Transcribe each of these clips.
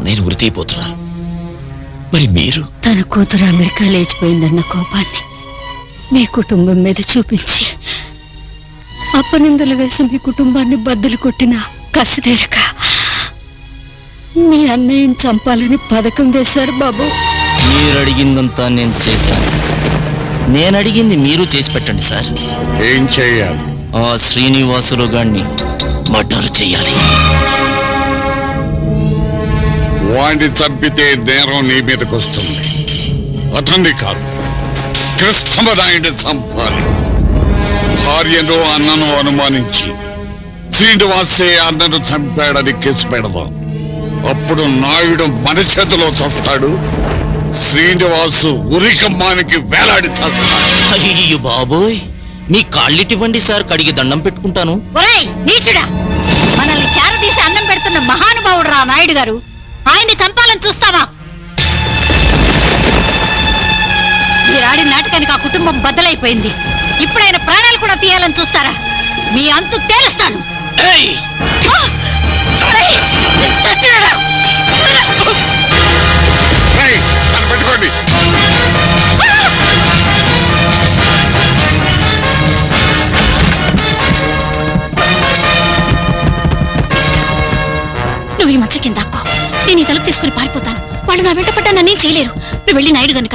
అన్నయ్యని ఉరి మరి మీరు? తన కూతురు అమెరికా లేచిపోయిందన్న కోపాన్ని మీ కుటుంబం మీద చూపించి అప్పనిందలు వేసి మీ కుటుంబాన్ని బద్దలు కొట్టిన కసితీరక మీ అన్నయ్యని చంపాలని పథకం వేశారు బాబు. మీరు అడిగిందంతా నేను చేశాను. నేను అడిగింది మీరు చేసి పెట్టండి సార్. ఏం చెయ్యాలి ఆ శ్రీనివాసులు గారిని మర్డర్ చెయ్యాలి వాడిని చంపితే నేరం నీ మీదకి వస్తుంది. అతన్ని కాదు కృష్ణమరాయుడిని చంపాలి. భార్యను అన్నను అనుమానించి శ్రీనివాసే అన్నను చంపాడని కేసు పెడదాం. అప్పుడు నాయుడు మన చేతిలో చస్తాడు శ్రీనివాసు ఉరికమ్మానికి వేలాడి చస్తాడు. అయ్యో బాబోయ్ మీ కాళ్ళిటివ్వండి సార్ కడిగి దండం పెట్టుకుంటాను. ఒరేయ్ నీచుడా! మనల్ని చేరదీసి అన్నం పెడుతున్న మహానుభావుడు రా నాయుడు గారు ఆయన్ని చంపాలని చూస్తావా? మీరు ఆడిన నాటకానికి ఆ కుటుంబం బద్దలైపోయింది. ఇప్పుడు ఆయన ప్రాణాలు కూడా తీయాలని చూస్తారా? మీ అంతు తేలుస్తాను. పట్టుకోండి. నువ్వు ఈ మచ్చ కింద నేను ఈ తలుపు తీసుకుని పారిపోతాను. వాళ్ళు నా వెంట పడ్డా నన్నేం చేయలేరు. నువ్వు వెళ్ళి నాయుడు గని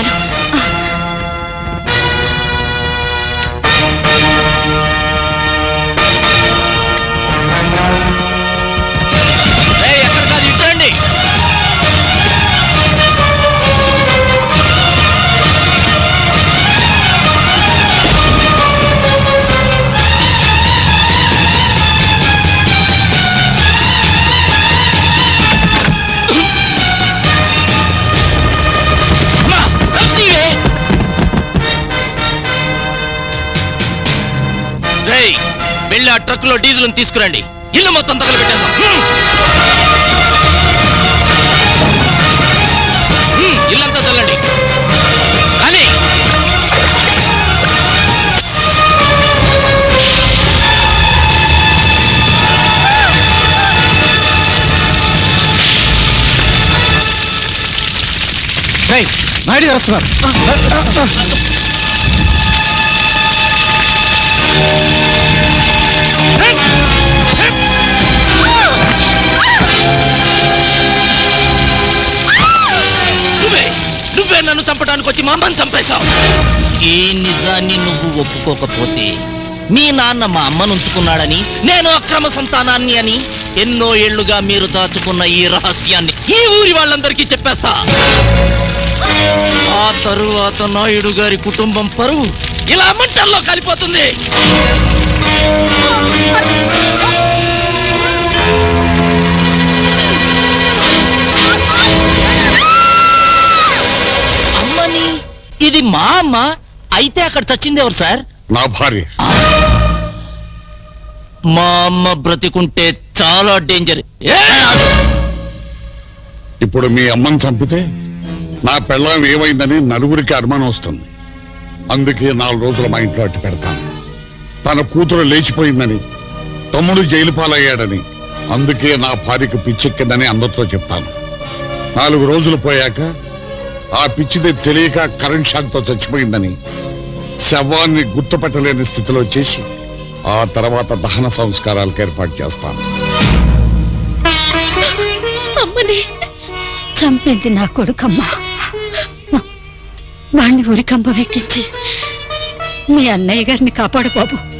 వెళ్ళి ఆ ట్రక్లో డీజిల్ తీసుకురండి. ఇల్లు మొత్తం తగలబెట్టేద్దాం. ఇల్లంతా చల్లండి కానీ నాయుడు గారు వస్తున్నారు. నువ్వే నువ్వే నన్ను చంపడానికి వచ్చి మా అమ్మని చంపేశావు. ఈ నిజాన్ని నువ్వు ఒప్పుకోకపోతే మీ నాన్న మా అమ్మను ఉంచుకున్నాడని నేను అక్రమ సంతానాన్ని అని ఎన్నో ఏళ్ళుగా మీరు దాచుకున్న ఈ రహస్యాన్ని ఈ ఊరి వాళ్ళందరికీ చెప్పేస్తా. ఆ తరువాత నాయుడు గారి కుటుంబం పరువు ఇలా మంటల్లో కలిపోతుంది. అమ్మని ఇది మా అమ్మ అయితే అక్కడ చచ్చింది ఎవరు సార్? నా భార్య. మా అమ్మ బ్రతికుంటే చాలా డేంజర్! ఇప్పుడు మీ అమ్మని చంపితే నా పెళ్ళం ఏమైందని నలుగురికి అనుమానం వస్తుంది. అందుకే నాలుగు రోజులు మా ఇంట్లో అట్టు పెడతాను. తన కూతురు లేచిపోయిందని తమ్ముడు జైలు పాలయ్యాడని అందుకే నా భార్యకు పిచ్చెక్కిందని అందరితో చెప్తాను. నాలుగు రోజులు పోయాక ఆ పిచ్చిది తెలియక కరెంట్ షాక్తో చచ్చిపోయిందని శవాన్ని గుర్తుపట్టలేని స్థితిలో చేసి ఆ తర్వాత దహన సంస్కారాలకు ఏర్పాటు చేస్తాను. చంపింది నా కొడుకమ్మా. వాణ్ణి ఉరికంప వెక్కించి మీ అన్నయ్య గారిని కాపాడు బాబు.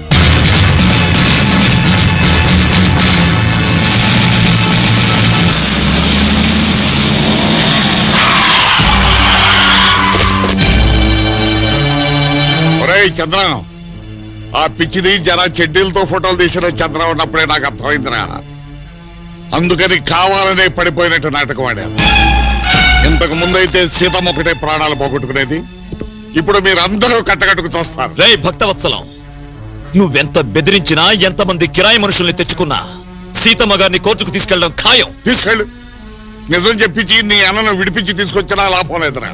చంద్రం! ఆ పిచ్చిది జర చెడ్డీలతో ఫోటోలు తీసిన చంద్రం ఉన్నప్పుడే నాకు అర్థమైందిరా అందుకని కావాలనే పడిపోయినట్టు నాటకం ఆడాను. ఇంతకు ముందైతే సీతమ్మ ఒకటే ప్రాణాలు పోగొట్టుకునేది. ఇప్పుడు మీరందరూ కట్టకట్టుకు చూస్తారు. రే భక్తవత్సలం నువ్వెంత బెదిరించినా ఎంతమంది కిరాయి మనుషుల్ని తెచ్చుకున్నా సీతమ్మ గారిని కోర్టుకు తీసుకెళ్ళడం ఖాయం. తీసుకెళ్ళు. నిజం చెప్పించి నీ అన్నను విడిపించి తీసుకొచ్చినా లాభం లేదురా.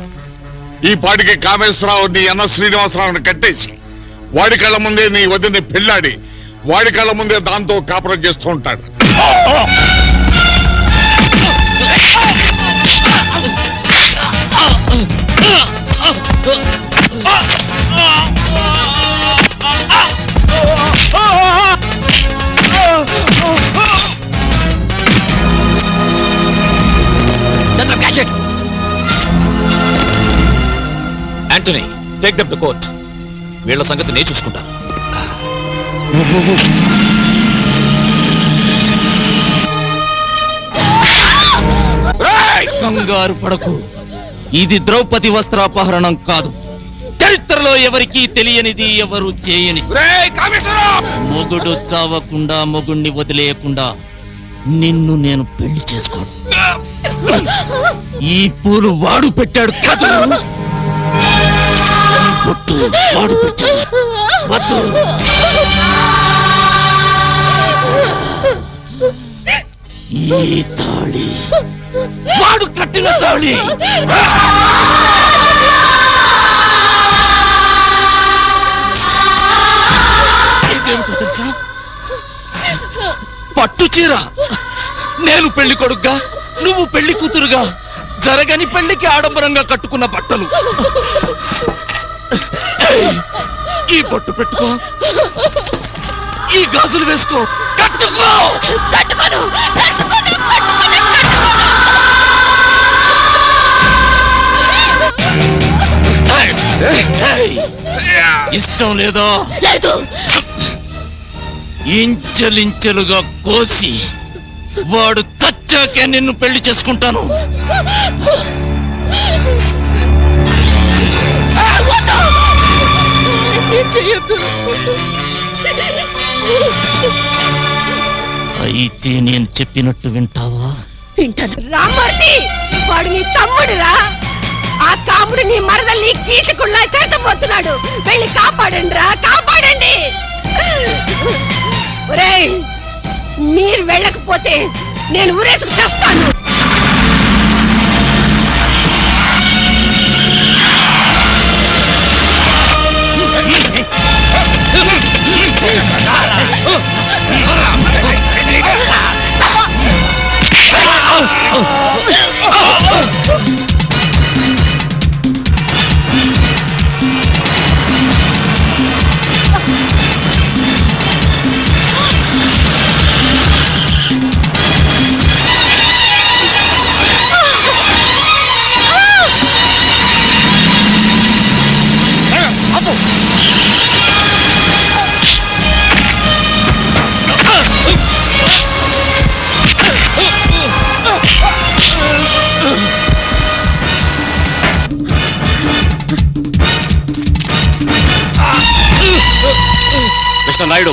ఈ పాటికి కామేశ్వరరావు నీ అన్న శ్రీనివాసరావుని కట్టేసి వాడి కళ్ళ ముందే నీ వదిని పెళ్ళాడి వాడి కళ్ళ ముందే దాంతో కాపురం చేస్తూ ఉంటాడు. Antony take them to court వీళ్ళ సంగతి నేను చూసుకుంటాను. కంగారు పడకు. ఇది ద్రౌపది వస్త్రాపహరణం కాదు. చరిత్రలో ఎవరికీ తెలియనిది ఎవరు చేయని. మొగుడు చావకుండా మొగుణ్ణి వదిలేయకుండా నిన్ను నేను పెళ్ళి చేసుకోను. ఈ పూలు వాడు పెట్టాడు కదూ. పట్టు పాడు వాడు వద్దు. ఈ తాళి వాడు కట్టిన తాళి. ఇదేమిటో తెలుసా? పట్టు చీర. నేను పెళ్ళి కొడుగ్గా నువ్వు పెళ్ళి కూతురుగా జరగని పెళ్ళికి ఆడంబరంగా కట్టుకున్న బట్టలు. ఈ బొట్టు పెట్టుకో. ఈ గాజులు వేసుకో. కట్టుకో. కట్టుకోను కట్టుకోను కట్టుకోను ఏయ్, ఇష్టం లేదో లేదు. ఇంచెలించెలుగా కోసి వాడు చచ్చాకే నిన్ను పెళ్ళి చేసుకుంటాను. అయితే నేను చెప్పినట్టు వింటావా? వింటాను. రామ్మూర్తి వాడు నీ తమ్ముడురా ఆ కాముడు నీ మరదల్ని కీచకుళ్ళ చేర్చబోతున్నాడు. వెళ్ళి కాపాడండి రా. కాపాడండి! ఒరేయ్ మీరు వెళ్ళకపోతే నేను ఊరేసుకు చేస్తాను. మిస్టర్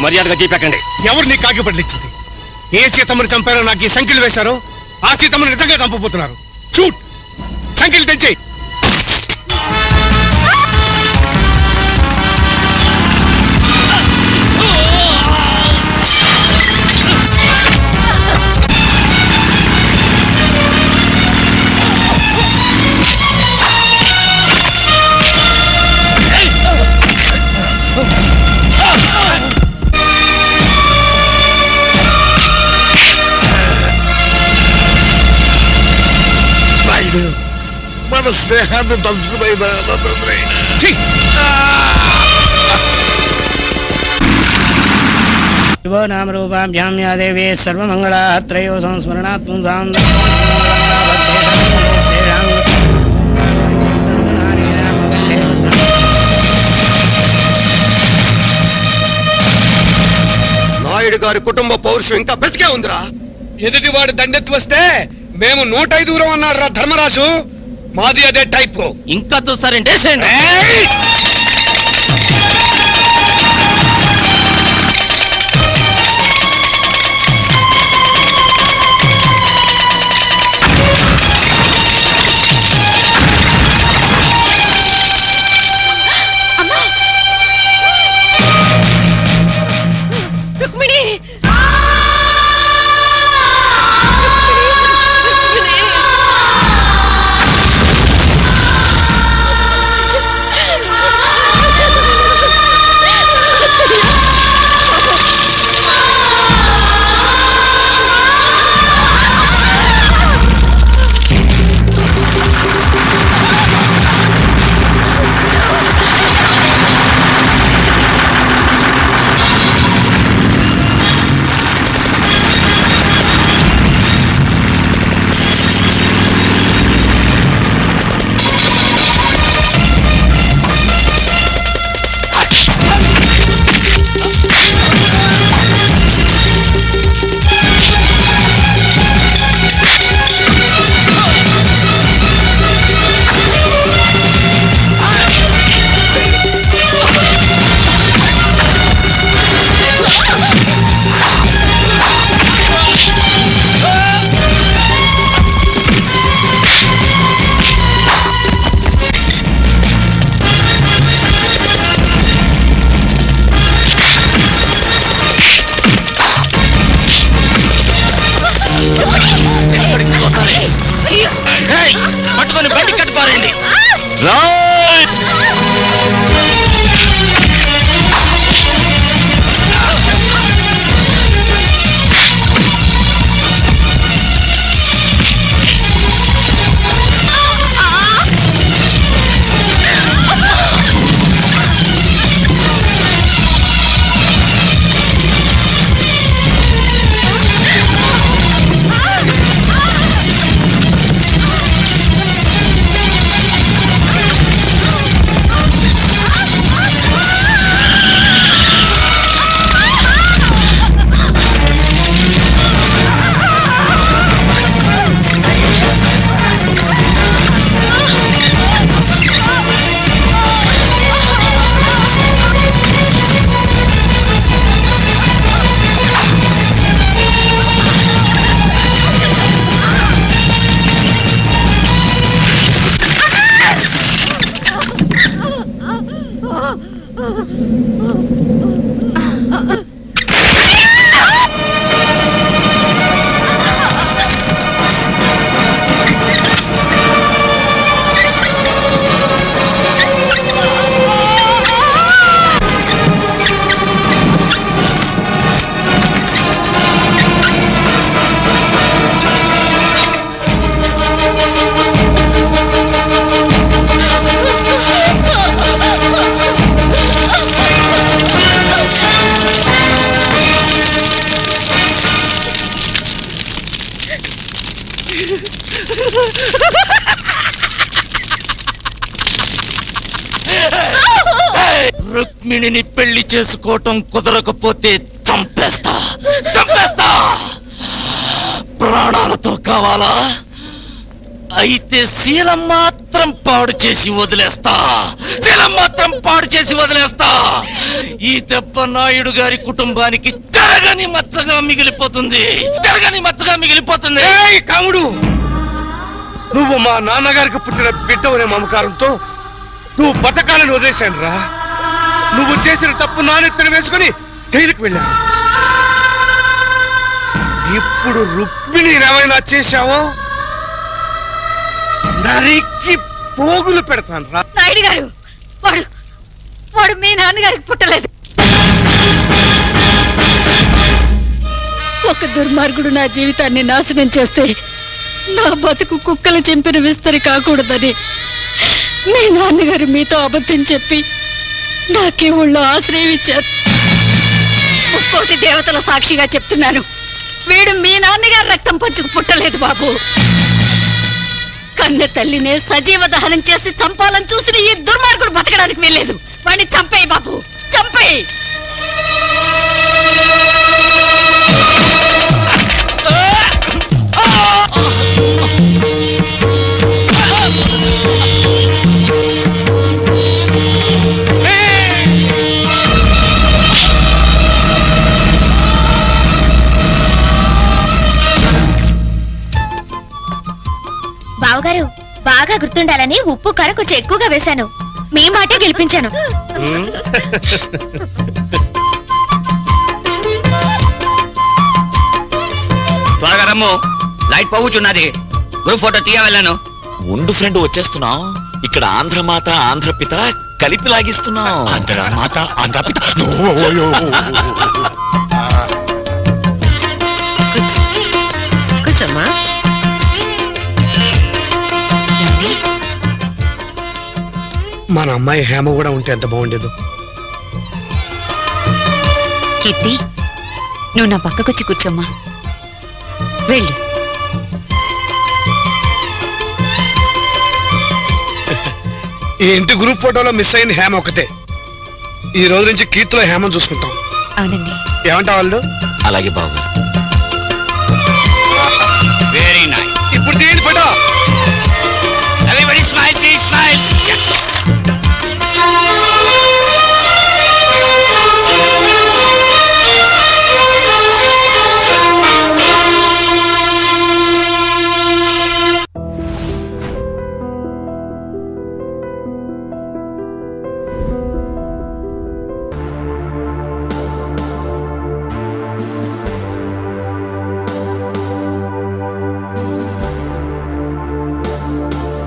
మర్యాదగా చెప్పకండి ఎవరు నీకు కాకి పడలిచ్చింది ఏ సీతమ్మని చంపారో నాకు ఈ సంఖ్యలు వేశారో ఆ సీతమ్మని నిజంగా చంపబోతున్నారు. షూట్! సంఖ్యలు తెచ్చేయి! స్నేహాన్ని తలుచుకునైనా ఛీ! శివో నామ రూపాభ్యాం యా దేవే సర్వమంగళాత్రయో సంస్మరణాత్ పుంసాం నాయుడు గారి కుటుంబ పౌరుషం ఇంకా బ్రతికే ఉందిరా. ఎదుటి వాడు దండెత్తి వస్తే మేము నూట ఐదు దూరం అన్నాడు రా ధర్మరాజు. మాది అదే టైప్. ఇంకా చూస్తారంటే? పెళ్ళి చేసుకోవటం కుదరకపోతే చంపేస్తా. చంపేస్తా. ప్రాణాలతో కావాలా? అయితే శీలం మాత్రం పాడు చేసి వదిలేస్తా. శీలం మాత్రం పాడు చేసి వదిలేస్తా. ఈ దెబ్బ నాయుడు గారి కుటుంబానికి జరగని మచ్చగా మిగిలిపోతుంది. జరగని మచ్చగా మిగిలిపోతుంది. కాముడు! నువ్వు మా నాన్నగారికి పుట్టిన బిడ్డవనే మమకారంతో నువ్వు బతకాలని వదిలేశాను రా నువ్వు చేసిన తప్పు నానెత్తన వేసుకుని జైలుకి వెళ్ళాను ఇప్పుడు రుక్మిణి ఏమైనా చేశావో? నరికి పోగులు పెడతాను రా. నాయుడు గారు వాడు వాడు మీ నాన్నగారికి పుట్టలేదు. ఒక దుర్మార్గుడు నా జీవితాన్ని నాశనం చేస్తే నా బతుకు కుక్కలు చింపిన విస్తరి కాకూడదని మీ నాన్నగారు మీతో అబద్ధం చెప్పి నాకే ఊళ్ళో ఆశ్రయం ఇచ్చారు. ముక్కోటి దేవతల సాక్షిగా చెప్తున్నాను. వీడు మీ నాన్నగారు రక్తం పంచుకు పుట్టలేదు బాబు. కన్న తల్లినే సజీవ దహనం చేసి చంపాలని చూసిన ఈ దుర్మార్గుడు బతకడానికి వీల్లేదు. వాడిని చంపేయి బాబు. చంపేయి. గుర్తుండాలని ఉప్పు కారం కొంచెం ఎక్కువగా వేశాను. మీ మాటే గెలిపించాను. త్వరగా రమ్ము లైట్ పోగుచున్నది. గ్రూప్ ఫోటో తీయ వెళ్ళాను. ఉండు ఫ్రెండ్ వచ్చేస్తున్నాం. ఇక్కడ ఆంధ్రమాత ఆంధ్రపిత కలిపి లాగిస్తున్నాం. మాత ఆంధ్రపిత. కూర్చోమ్మా. మన అమ్మాయి హేమ కూడా ఉంటే ఎంత బాగుండేదు. కీర్తి నువ్వు నా పక్కకొచ్చి కూర్చోమ్మా. వెళ్ళు. ఈ ఇంటి గ్రూప్ ఫోటోలో మిస్ అయింది హేమ ఒకటే ఈ రోజు నుంచి కీర్తిలో హేమను చూసుకుంటాం. అవునండి. ఏమంటావు వాళ్ళు అలాగే బాబు.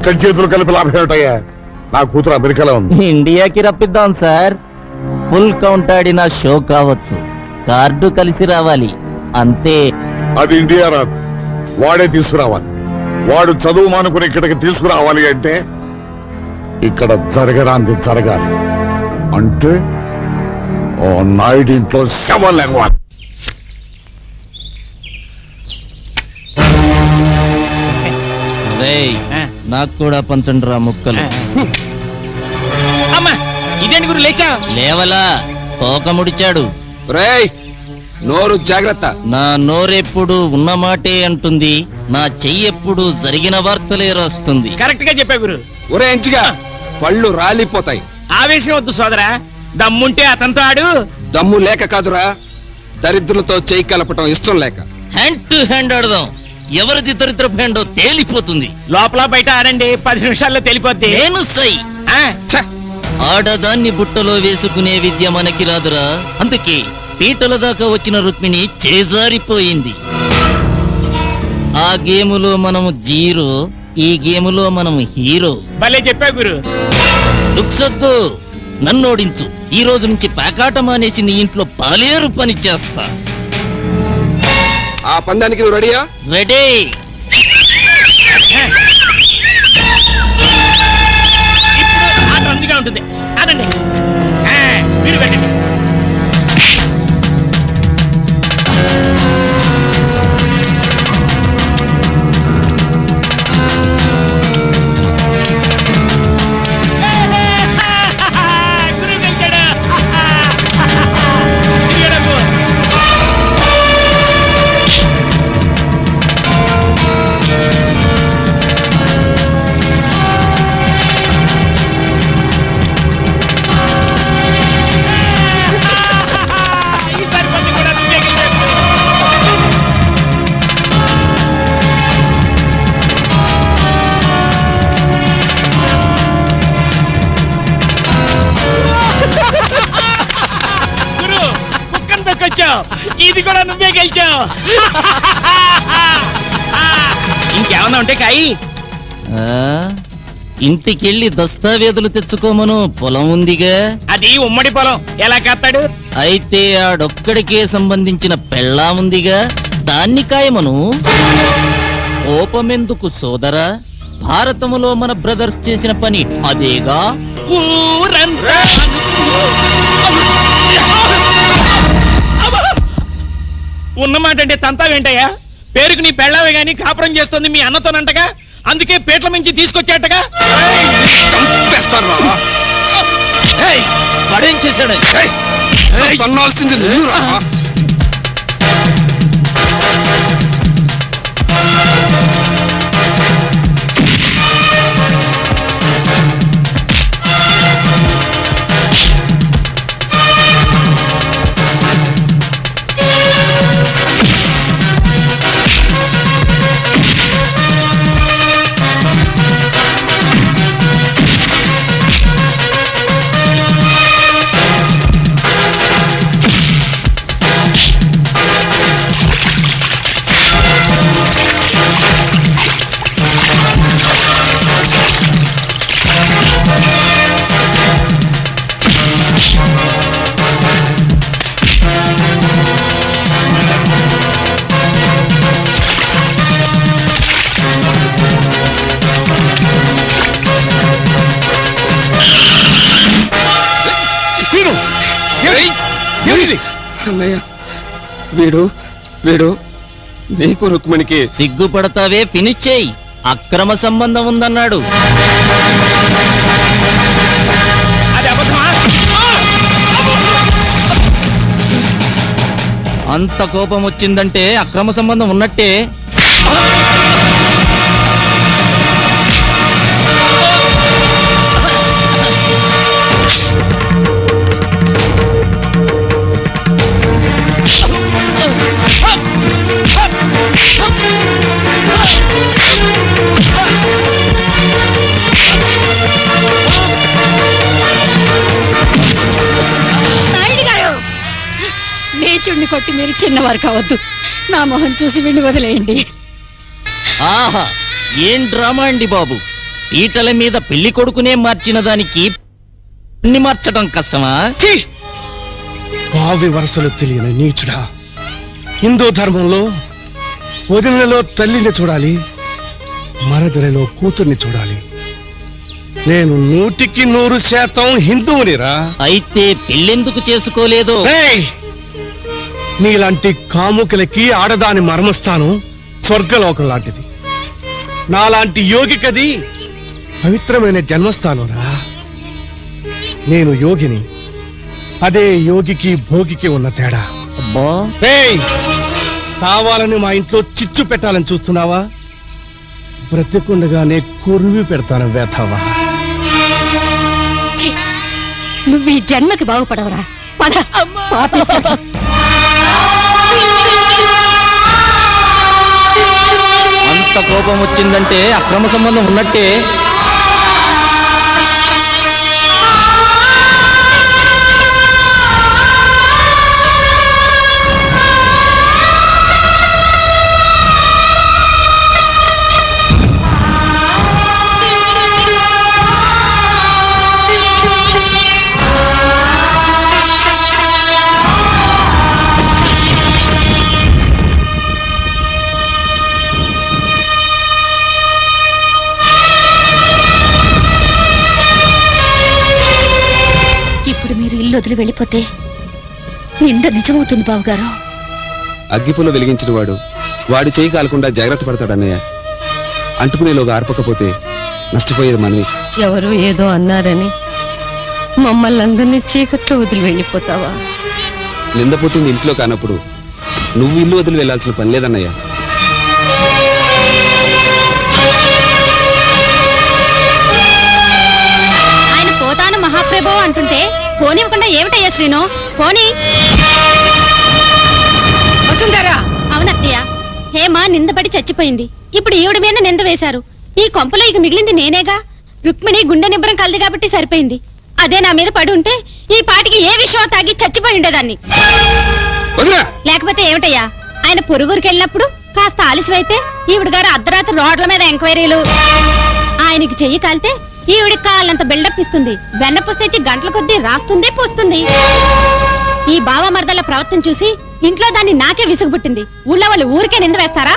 ఇక్కడ చేతులు కలిపి లాభం ఏమిటయ్యా? నా కూతురు అమెరికాలో ఉంది. ఇండియాకి రప్పిద్దాం సార్. ఫుల్ కౌంట్ ఆడిన షో కావచ్చు. కార్డు కలిసి రావాలి. అంతే. అది ఇండియా రాదు. వాడే తీసుకురావాలి. వాడు చదువు మానుకుని ఇక్కడికి తీసుకురావాలి అంటే ఇక్కడ జరగడానికి జరగాలి. అంటే ఓ నాయుడు ఇంట్లో శవం లేవాలి నాకు కూడా పంచండి రా ముక్కలు. అమ్మా ఇదేంటి గురు లేచా? లేవలా తోక ముడిచాడు. రేయ్ నోరు జాగ్రత్త. నా నోరెప్పుడు ఉన్న మాటే అంటుంది నా చెయ్యెప్పుడు జరిగిన వార్తలే రాస్తుంది. కరెక్ట్గా చెప్పా గురు. ఒరే ఎంచిగా పళ్ళు రాలిపోతాయి. ఆవేశం వద్దు సోదరా దమ్ముంటే అతనితో ఆడు. దమ్ము లేక కాదురా దరిద్రులతో చేయి కలపటం ఇష్టం లేక. హ్యాండ్ టు హ్యాండ్ ఆడదాం. ఎవరిది దరిద్ర హ్యాండో తేలిపోతుంది. లోపల బయట ఆడండి పది నిమిషాల్లో తెలిపోద్ది. నేను సై! ఆడదాన్ని బుట్టలో వేసుకునే విద్య మనకి రాదురా. అందుకే పీటల దాకా వచ్చిన రుక్మిణి చేజారిపోయింది. ఆ గేములో మనము జీరో ఈ గేములో మనము హీరో. భలే చెప్పా గురు. లుక్సొద్దు నన్ను ఓడించు ఈ రోజు నుంచి పేకాట మానేసి నీ ఇంట్లో పాలేరు పని చేస్తా. ఆ పందానికి నువ్వు రెడీయా? రెడీ. ఇప్పుడు ఆట అందుగా ఉంటుంది. ఆడండి మీరు పెట్టండి ఆ, ఇంటికెళ్ళి దస్తావేజులు తెచ్చుకోమను. పొలం ఉందిగా. అది ఉమ్మడి పొలం. ఎలా కత్తాడు? అయితే ఆడొక్కడికే సంబంధించిన పెళ్ళా ఉందిగా. దాన్ని కాయమను. కోపమెందుకు సోదరా? భారతములో మన బ్రదర్స్ చేసిన పని అదేగా? ఉన్నమాట అంటే తంతా వెంటయ్యా పేరుకు నీ పెళ్ళావే గాని కాపురం చేస్తుంది మీ అన్నతోనంటగా? అందుకే పేట్ల మించి తీసుకొచ్చాటగా? వాడేం చేశాడు? తన్నాల్సింది నువ్వురా. వీడు నీకు రుక్మిణికి సిగ్గుపడతావే ఫినిష్ చేయి. అక్రమ సంబంధం ఉందన్నాడు. అది అబద్ధమా? అంత కోపం వచ్చిందంటే అక్రమ సంబంధం ఉన్నట్టే. కొట్టి మీరు చిన్నవారు కావద్దు. నా మొహం చూసి విండి వదిలేయండి. ఆహా ఏం డ్రామా అండి బాబు? పీటల మీద పెళ్ళి కొడుకునే మార్చిన దానికి అన్ని మార్చడం కష్టమా! భావి వరసలు తెలియని నీచుడా. హిందూ ధర్మంలో వదినలో తల్లిని చూడాలి మరదలలో కూతుర్ని చూడాలి. నేను నూటికి నూరు శాతం హిందువునిరా. అయితే పెళ్ళెందుకు చేసుకోలేదో? ఏయ్! నీలాంటి కాముకలకి ఆడదాని మర్మస్థానం స్వర్గలోకం లాంటిది నాలాంటి యోగికది పవిత్రమైన జన్మస్థానం రా నేను యోగిని అదే యోగికి భోగికి ఉన్న తేడా అబ్బా! కావాలని మా ఇంట్లో చిచ్చు పెట్టాలని చూస్తున్నావా బ్రతికుండగానే కురివి పెడతాను వేతావా! నువ్వు ఈ జన్మకి బాగుపడవరా పద పాపిస్తాడు. అంత కోపం వచ్చిందంటే అక్రమ సంబంధం ఉన్నట్టే ఇల్లు వదిలి వెళ్ళిపోతే నింద నిజమవుతుంది బావగారు. అగ్గిపుల్ల వెలిగించిన వాడు వాడి చేయి కాలకుండా జాగ్రత్త పడతాడు అన్నయ్య. అంటుకునేలోగా ఆర్పకపోతే నష్టపోయేది మనవి. ఎవరు ఏదో అన్నారని మమ్మల్ని అందరినీ చీకట్లో వదిలి వెళ్ళిపోతావా? నిందపోతుంది ఇంట్లో కానప్పుడు నువ్వు ఇల్లు వదిలి వెళ్ళాల్సిన పని లేదన్నయ్య. ఆయన పోతాను మహాప్రభో అంటుంటే పోనివ్వకుండా ఏమిటయ్యా శ్రీను? పోనీ. వసుంధరా! అవునత్తయ్య. హేమ నిందపడి చచ్చిపోయింది. ఇప్పుడు ఈవిడ మీద నింద వేశారు. ఈ కొంపలో ఇక మిగిలింది నేనేగా? రుక్మిణి గుండె నిబ్బరం కలది కాబట్టి సరిపోయింది. అదే నా మీద పడి ఉంటే ఈ పాటికి ఏ విషయం తాగి చచ్చిపోయి ఉండేదాన్ని. లేకపోతే ఏమిటయ్యా? ఆయన పొరుగురికి వెళ్ళినప్పుడు కాస్త ఆలస్యమైతే ఈవిడ గారు అర్ధరాత్రి రోడ్ల మీద ఎంక్వైరీలు. ఆయనకి చెయ్యి కాలితే ఈవిడికి కాళ్ళంత బిల్డప్ ఇస్తుంది. వెన్నపూస తెచ్చి గంటల కొద్దీ రాస్తుంది పూస్తుంది. ఈ బావ మరదల ప్రవర్తన చూసి ఇంట్లో దాన్ని నాకే విసుగు పుట్టింది ఊళ్ళో వాళ్ళు ఊరికే నింద వేస్తారా?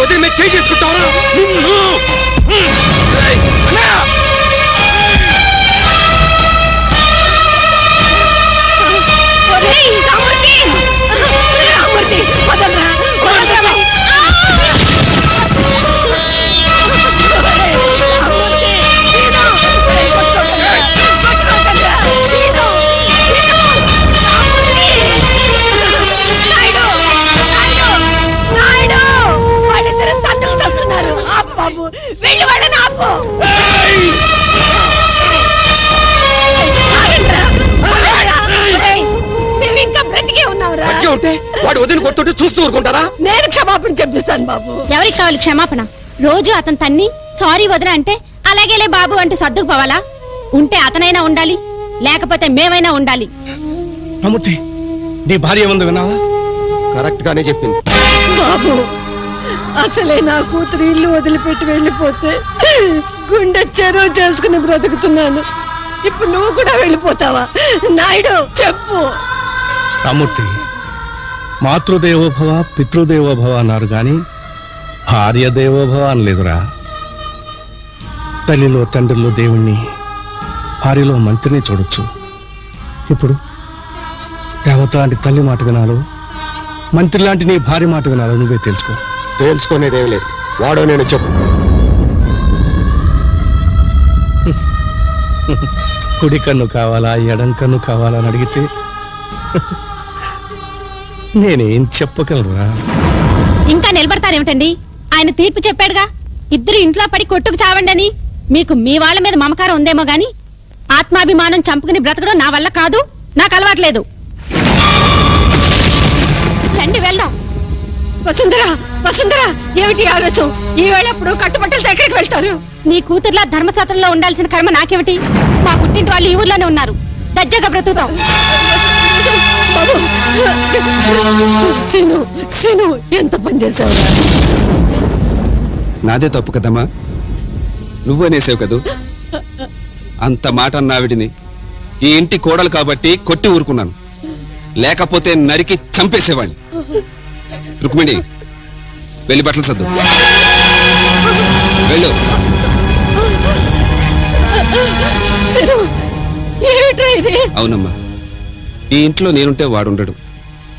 వదిలి చేయి చేసుకుంటావరా? వదలరా. వదిన కొడుతుంటే చూస్తూ ఊరుకుంటారా? నేను క్షమాపణ చెప్పిస్తాను బాబు. ఎవరికి కావాలి క్షమాపణ? రోజు అతను తన్ని సారీ వదిన అంటే అలాగేలే బాబు అంటే సర్దుకుపోవాలా ఉంటే అతనైనా ఉండాలి లేకపోతే మేమైనా ఉండాలి. రామూర్తి నీ భార్య ఏముంది విన్నావా? కరెక్ట్ గానే చెప్పింది. బాబు అసలే నా కూతురు ఇల్లు వదిలిపెట్టి వెళ్ళిపోతే గుండె చెరువు చేసుకుని బ్రతుకుతున్నాను. ఇప్పుడు నువ్వు కూడా వెళ్ళిపోతావా? నాయుడు చెప్పు. రామూర్తి మాతృదేవోభవ పితృదేవోభవ అన్నారు కానీ భార్య దేవోభవ అనలేదురా. తల్లిలో తండ్రిలో దేవుణ్ణి భార్యలో మంత్రిని చూడొచ్చు. ఇప్పుడు దేవత లాంటి తల్లి మాట వినాలో మంత్రి లాంటి నీ భార్య మాట వినాలో నువ్వే తెలుసుకో తేల్చుకునేదేం లేదు. వాడో నేను చెప్పు. కుడి కన్ను కావాలా ఎడం కన్ను కావాలా అని అడిగితే నేనేం చెప్పగలరా? ఇంకా నిలబడతారేమిటండి? ఆయన తీర్పు చెప్పాడుగా. ఇద్దరు ఇంట్లో పడి కొట్టుకు చావండని మీకు మీ వాళ్ళ మీద మమకారం ఉందేమో గాని ఆత్మాభిమానం చంపుకుని బ్రతకడం నా వల్ల కాదు నాకు అలవాట్లేదు. రండి వెళ్దాం. వసుంధర వసుంధర ఏమిటి ఆవేశం? ఈ వేళప్పుడు కట్టుబట్టలతో ఎక్కడికి వెళ్తారు? నీ కూతుర్లా ధర్మశాస్త్రంలో ఉండాల్సిన కర్మ నాకేమిటి? మా పుట్టింటి వాళ్ళు ఈ ఊర్లోనే ఉన్నారు. దజ్జగా బ్రతుకుతాం. సీను సీను ఎంత పని చేసావురా నాదే తప్పు కదమ్మా. నువ్వు అనేసావు కదూ. అంత మాట అన్నావిడిని. ఈ ఇంటి కోడలు కాబట్టి కొట్టి ఊరుకున్నాను. లేకపోతే నరికి చంపేసేవాడిని రుక్మిణి వెళ్ళి బట్టలు సర్దు. వెళ్ళు. అవునమ్మా. ఈ ఇంట్లో నేనుంటే వాడుండడు.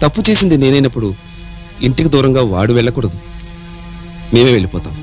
తప్పు చేసింది నేనైనప్పుడు ఇంటికి దూరంగా వాడు వెళ్ళకూడదు. మేమే వెళ్ళిపోతాం.